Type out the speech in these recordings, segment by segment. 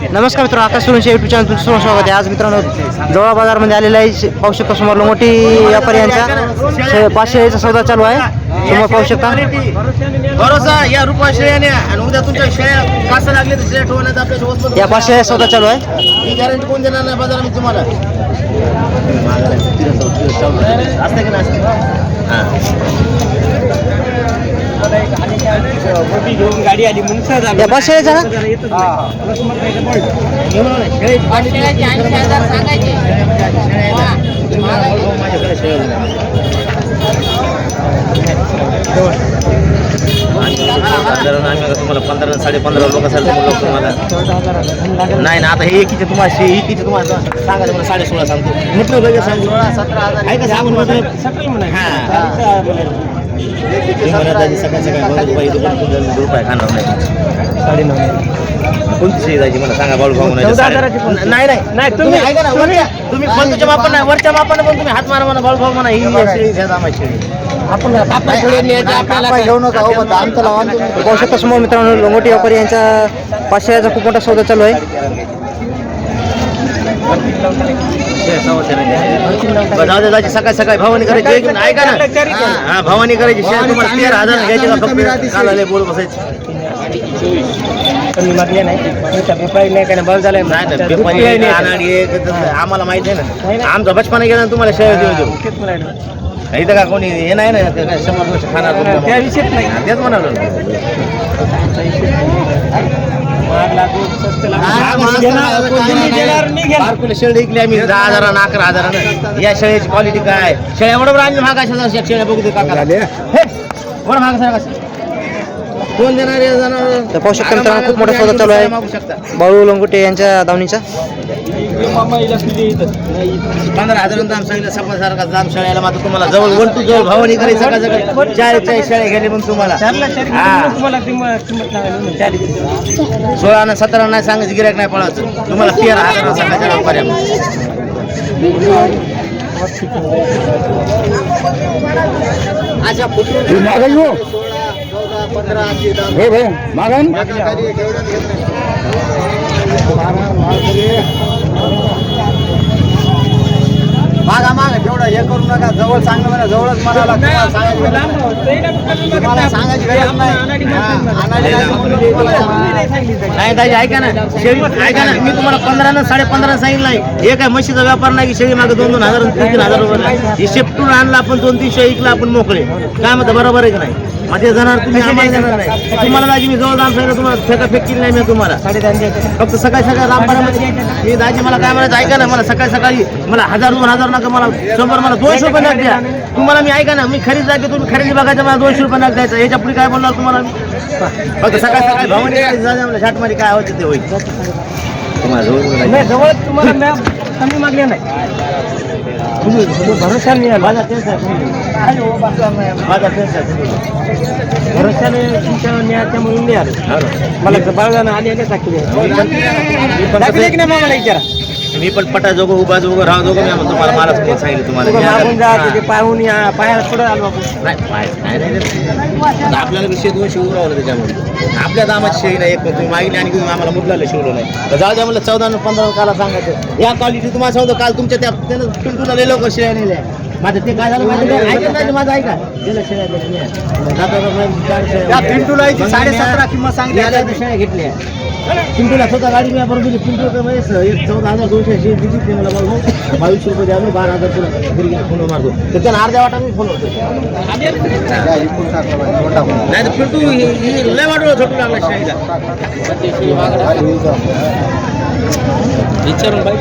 नमस्कार मित्रांनो आकाश सुरंशी YouTube channel तुमचं स्वागत आहे. आज मित्रांनो जवळ बाजारमध्ये आलेला आहे. पाहू शकता समोर मोठी व्यापारी यांचा पाचशेचा सौदा चालू आहे. समोर पाहू शकता. भरोसा या रुपया शेळ्याने आणि उद्या तुमच्या कासा लागले तर. या पाचशे सौदा चालू आहे. ही गॅरंटी कोण देणार नाही बाजारात मी तुम्हाला गाडी आली म्हणून सहज आलो. या पाचशे ना घेऊन आलो. शेळी पाणी शेळ्या- तुम्हाला भाऊ माझ्याकडे शेळ्या दिल्या. साधारण आम्ही आता तुम्हाला पंधरा साडे पंधरा लोक असाल तर तुम्हाला नाही ना आता हे एकीचे तुम्हाला शे एकीचे तुम्हाला सांगायचं मला साडे सोळा सांगतो म्हटलं लगेच सांगतो सतरा हजार सांगून म्हटलं सकाळी म्हणा. हां. गाडीचं. ते म्हणत आहे सकाळी सकाळी दोन रुपये दुकान दोन रुपये खाणार नाही साडेनऊ. कोणती शेळी जायची मला सांगा बाळू भाऊ चौदा हजाराची पण. नाही नाही नाही, तुम्ही तुम्ही- ऐका ना वरच्या तुम्ही पंचच्या मापन नाही वरच्या मापाने पण तुम्ही हात मारा म्हणा बाळू भाऊ म्हणा ही शेळी आपण आपल्या शेळ्या न्यायच्या आपल्याला काय? पाहू शकता समोर मित्रांनो लोंगोटी व्यापारी यांचा पाचशेचा खूप मोठा सौदा चालू आहे जाऊ दे जायची सकाळी सकाळी भवानी करायची. ऐका ना. हा, भवानी करायची. शेळ्या तुम्हाला तेरा हजार घ्यायची का फक्त कालाले बोल बसायची? कमी नाही. काय झालाय आम्हाला माहिती आहे ना. आमचा बचपना गेला तुम्हाला शेळ्या देऊ देऊ. इथं का कोणी हे नाही ना शंभर वर्ष खाणार त्या विषयीच नाही. तेच म्हणालो. शेळी आम्ही. दहा हजारानं अकरा हजारानं या शेळ्याची क्वालिटी काय? शेळ्या बरोबर आम्ही एक शेळ्या बघू दे काका हे, वर महाग सांगा कोण देणार आहे जाणार तर पाहू शकता मित्रांनो खूप मोठा सौदा चालू आहे. बाळू लोंगोटे यांच्या दावणीचा. पंधरा हजार दाम सांगितलं सपा सारखा दाम शेळ्याला मात्र तुम्हाला जवळ वन टू जवळ भावनी करायचं सकाळ सकाळी चार चार शेळ्या घ्यायला मग तुम्हाला. हा. सोळा ना सतरा नाही सांगायचं गिरायक नाही पळायचं. तुम्हाला तेरा हजार सकाळच्या पर्यंत मागा मागा हे तुम्हाला सांगायची गरज लांब नाही. आहोत. तरी नाही पण कमी तुम्हाला मागत सांगायची नाही. गरज आपण नाही. अनाडी हा, मागत नाही. नाही. नाही. नाही दाजी ऐका ना शेळी ऐका ना मी तुम्हाला पंधरा ना साडे पंधरा सांगितलं आहे हे काय म्हशीचा व्यापार नाही की शेळी मागे दोन दोन हजार तीन तीन हजार रुपये नाही. हे शेपटून आणला आपण दोन तीनशे ऐकला आपण मोकळे काय म्हणतं बरोबर आहे की नाही मध्ये जाणार तुम्ही आम्हाला देणार नाही. तुम्हाला दाजी मी जवळ दाम सांगितलं तुम्हाला फेका फेक केली नाही मी तुम्हाला. फक्त सकाळी सकाळी रामपारामध्ये मी दाजी मला काय म्हणायचं ऐका ना मला सकाळी सकाळी मला हजार दोन हजार नका मला शंभर मला दोनशे रुपये नाक द्या. तुम्हाला मी ऐका ना मी खरेदी जागे तुम्ही खरेदी बघायचं मला दोनशे रुपये नाक द्यायचं. याच्यापुढे काय बोलणार तुम्हाला मी? फक्त सकाळी सकाळी भावानी झाटमारी काय होते ते होईल. तुम्हाला जवळ तुम्हाला मॅम कमी मागले नाही. तुम्ही तुम्ही भरोसा नाही आहे. माझा तेच आहे तुम्ही. माझा तेच आहे तुम्ही. भरोशाने तुमच्या न्यायाच्या म्हणून नाही आलो मला बाळगानं आली आली दाखवली दाखवली की नाही मग मला विचारा मी पण पटा जोगो उभा जोगो राहा जोगो मी म्हणतो तुम्हाला. मला कोण सांगितलं तुम्हाला पाहून या पायाला पुढे आलो आपण. नाही आपल्याला विषय दोनशे उरावलं त्याच्यामध्ये. आपल्या दामाची शेळी नाही एक पण तुम्ही मागितली आणि तुम्ही आम्हाला मुदलाला शिवलं नाही. तर जाऊ द्या म्हणलं चौदा पंधरा काला सांगायचं. या क्वालिटी तुम्हाला सांगतो काल तुमच्या त्या पिंटूला लय लवकर शेळ्या नेल्या. माझं ते काय झालं माहिती आहे? ऐकत नाही माझं ऐका. त्या. पिंटूला साडेसतरा किंमत सांगितली. शेळ्या घेतल्या. पिंटूला स्वतः गाडी मी बरोबर दिली. पिंटू एक चौदा हजार दोनशे शेळी दिली ते मला बरोबर बावीसशे रुपये द्या मी बारा हजार तुला घरी फोन मारतो तर अर्ध्या वाटा मी फोन होतो. नाही तर पिंटू लय वाटलं छोटू लागला शाहीला विचारून बाई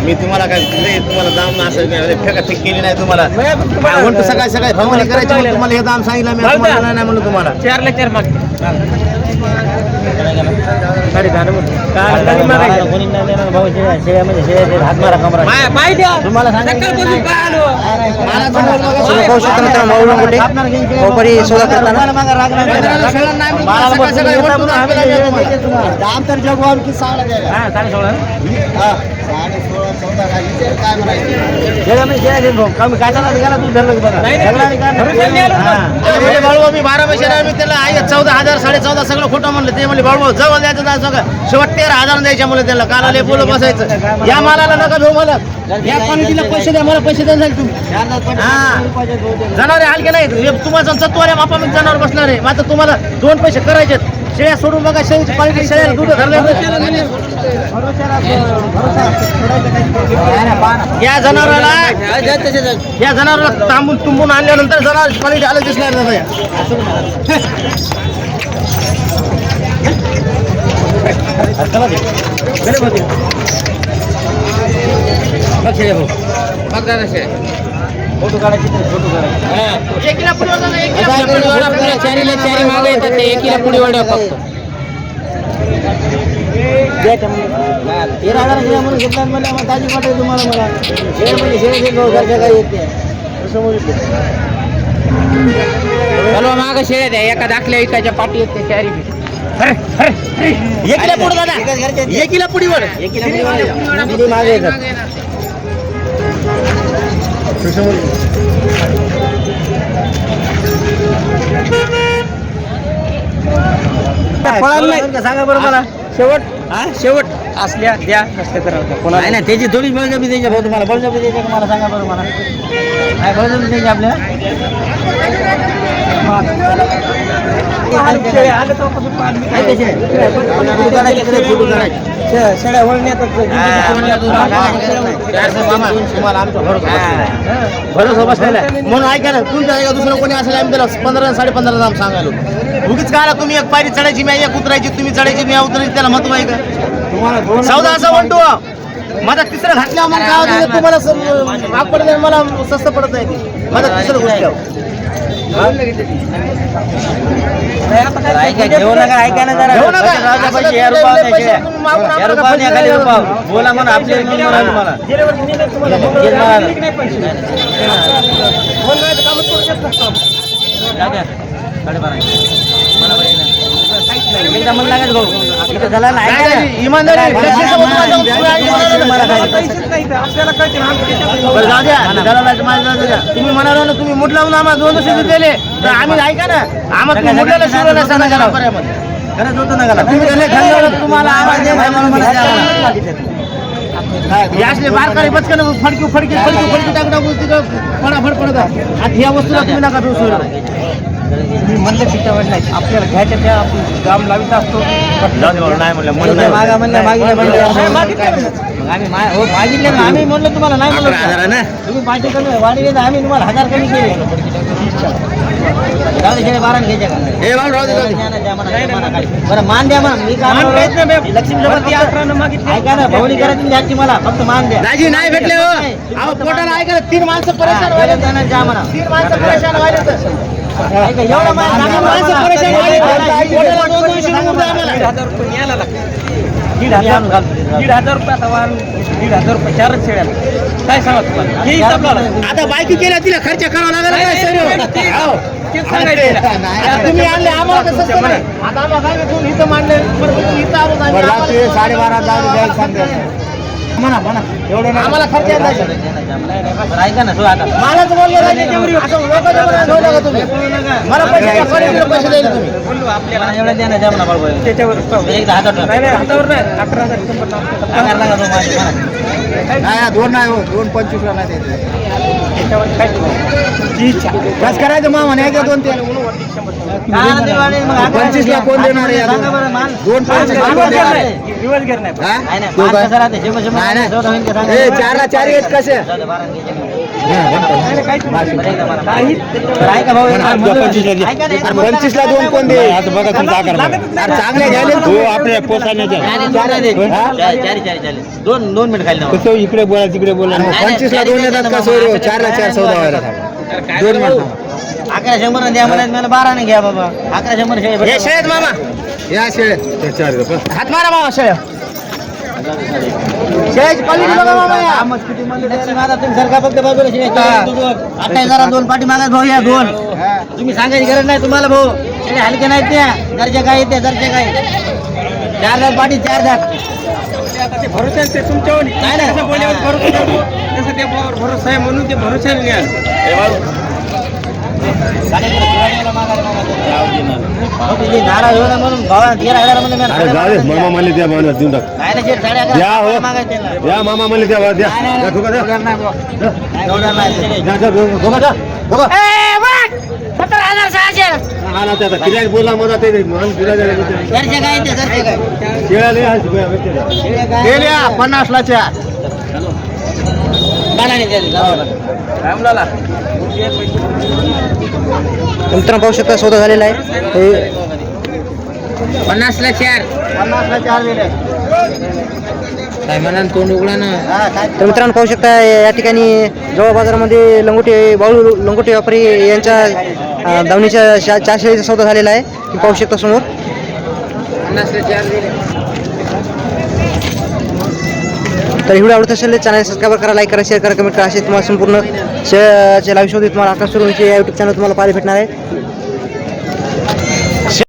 मी तुम्हाला काय लय तुम्हाला दाम असं काय फेका फेक केली नाही तुम्हाला. म्हणतो सकाळी सकाळी भवानी करायची म्हणून तुम्हाला हे दाम सांगितलं मी तुम्हाला नाही म्हणलं तुम्हाला. चार माग साडे दहा कधी मागायचं. कोणी नाही देणार भाऊ शेळ्या शेळ्या शेळ्या ते हात मारा कमरा. पाय- पाय द्या तुम्हाला सांगितलं सकाळपासून पाय आलो. तुम्ही पाहू शकता मित्रांनो माऊळ लंगोटे व्यापारी सौदा करताना. हा, साडे सोळा काय बाळू मी बारा पैसे मी त्याला आहे चौदा हजार साडे चौदा सगळं खोटं म्हणलं ते म्हणले बाळू जवळ द्यायचं सगळं शेवट तेरा हजार द्यायच्या मुलं त्याला काला लय बसायचं या मालाला नका भाऊ मला या क्वालिटीला पैसे द्या मला पैसे द्या तुम्ही हा. जनावरे हलके नाही तुम्हाला सत्वाऱ्या मापा मी जनावर बसणार. आहे मात्र तुम्हाला दोन पैसे करायचे शेळ्या सोडून बघा शेळीची क्वालिटी शेळ्या दूध धरले या जनावराला या जनावराला तांबून तुंबून आणल्यानंतर जनावर क्वालिटी आलं दिसणार नाही फोटो काढायचे फोटो काढायचे. एकीला पुढे वळा ना, एकीला पुढे वळा. तेरा हजार शेळ्या म्हणून घेतला म्हणजे आम्हाला ताजी वाटेल तुम्हाला मला शेळ म्हणजे शेळ घेत भाऊ घरच्या काही येत नाही असं बोलतो चलो माग शेळ्या द्या एका दाखल्या एकाच्या पाठी येते चारी बी. एकीला पुढे दादा एकीला पुढे वळ एकीला. मुली मागे येतात. पळालं नाही. सांगा बरं मला शेवट हा शेवट असल्या द्या नसल्या तर. कोणाला नाही नाही त्याची थोडी बळजबरी द्यायची भाऊ तुम्हाला बळजबरी द्यायची का मला सांगा बरं मला काय बळजबरी द्यायची शेळ्या, आलं काय शे- शेळ्या भरोसा बसलेला आहे. म्हणून ऐका ना तुमच्या ऐका दुसरं कोणी असेल आम्ही त्याला पंधरा साडे पंधरा दाम सांगायलो उगीच काय तुम्ही एक पायरी चढायची मी एक उतरायची तुम्ही चढायची मी उतरायची त्याला महत्त्व आहे का चौदा असं म्हणतो माझा तिसरं घातल्यावर मग काय होतं, तुम्हाला स- भाग पडत नाही, मला स्वस्त पडत नाही ते. माझा तिसरं घुसल्यावर घेऊ नका ऐका ना जरा घेऊ नका. राजा असं पैसे या तुम्ही रुपयावर लय नाही पैसे शेळ्या. तुम्ही मागून या आम्हाला रुपयावर नाही खाली पैसे रुपयावर. द्यायला बोला मला. जाऊ द्या. साडेबारा. एकदा भाऊ. इथं झाला नाही. नाही, इमानदारी नाही, नाही, नाही, नाही, नाही. नाही. तुम्ही म्हणाला ना तुम्ही मुठ लावून आम्हाला दोन वर्ष दिले. तर आम्ही ऐका ना. आम्हाला मुठल्याला शिवलं नाही सांगा जरा पर्यामध्ये. खरंच होतं ना गला. तुम्ही तुम्हाला आवाज द्या, मला मला द्या. मला. काय? हे असले बारकाले बचकन फडकी फडकी फडकी फडकी टाक टाकू तिथं फडाफड पडत ह्या वस्तूला तुम्ही नका मी म्हणलं पिठावर नाही आपल्याला घ्यायच्या त्या आपण दाम लावित असतो. नाही म्हणलं मागा म्हणलं मागितलं नाही, म्हणलं. मागितलं. ना. मग आम्ही मा- हो, मागितले ना आम्ही म्हणलं तुम्हाला नाही म्हणलं. ना तुम्ही पाचशे कमी वाढले तर आम्ही तुम्हाला हजार कमी केले. जाऊ दे, शेळे बारा घ्यायचे का? हे भाऊ राहू दे, राहू दे. द्या ना, द्या म्हणा, द्या म्हणा काही. बरं मान द्या म्हणा. मी काय मान म्हणलो? अकरानं मागितलं. ऐका ना भावनी करायची द्यायची मला फक्त मान द्या. दाजी नाही भेटले हो. अहो पोटाला तीन माणसं परेशान हा, व्हायले द्या ना, द्या म्हणा. तीन माणसं परेशान व्हायले दीड. हजार दीड हजार हजार रुपयाचा वाहन दीड हजार रुपये चारच शेळ्याला काय सांगा तुम्हाला हे आता बायकी केल्या तिला खर्च करावा लागेल तुम्ही आणले आम्हाला म्हणा म्हणा एवढं. आम्हाला खर्च ऐका ना मलाच बोलले. असं तुम्ही. मला पैसे पैसे द्यायला तुम्ही एवढं द्या म्हणा त्याच्यावर ठेवा. नाही नाही हातावर नाही अकरा हजार. दोन नाही हो दोन पंचवीस ला नाही त्याच्यावर काय बस करायचं मा म्हणे दोन ते मग पंचवीस ला कोण देणार आहे? सांगा बरं, मान. दोन पंचवीस ला मान कोण कसं देणार राहते? नाही रिवर्स घेर नाही हा? नाही, नाही, तू मान काय? कसं राहते? शंभर- शंभर नाही, नाही. चौदा होईल का सांगा? ए, चारला चार आहेत कसे? हा, दे. पंचवीसला दोन कोण दे लागतच नाही. चांगले घ्यायले तू आपल्या पोसाण्याच्या दोन. चारी, चारी, चारी, चारी. दोन दोन मिनिट खाली. इकडे बोला तिकडे बोला पंचवीसला चारी दोन येतात ना का असं चारला काय चार चौदा व्हायला दोन? मिनिट अकरा शंभर द्या म्हणा मला बारा नाही घ्या बाबा अकरा शंभर शेळी हे भेटेल. शेत मामा या शेळे हात मारा मामा शेळ्या शेळ्याची क्वालिटी बघा मामा या. आता जरा दोन पाठी मागा भाऊ या दोन. तुम्ही सांगायची गरज नाही तुम्हाला भाऊ. शेळ्या हलके नाहीत त्या दर्जा काय येते दर्जा काय चार दात पाठी चार दात. भरोसा ते तुमच्यावर नाही. बोलल्यावर भरोसा ते भरोसा आहे. म्हणून ते न्याल जाऊ मामा म्हणले द्या मला देऊन टाक. द्या हो. या मामा म्हणले द्या. द्या ठोका द्या. किराया बोलला मला ते मान फिरायला गेले मित्रांनो पाहू शकता सौदा झालेला आहे. हे पन्नासला चार. पन्नासला चार दिले. काय म्हणा तोंड उघडा ना. तर. मित्रांनो पाहू शकता या ठिकाणी जवळ बाजारामध्ये लंगोटे बाळू लंगोटे व्यापारी यांच्या दावणीच्या शा- चार शेळीचा सौदा झालेला आहे. तुम्ही पाहू शकता समोर. पन्नासला चार दिले. तर व्हिडिओ आवडत असेल चॅनल सबस्क्राईब करा लाईक करा शेअर करा कमेंट करा. असे तुम्हाला संपूर्ण चे लाईव्ह शोध तुम्हाला आकाश सुरू या युट्यूब चॅनल तुम्हाला पाहायला भेटणार आहे.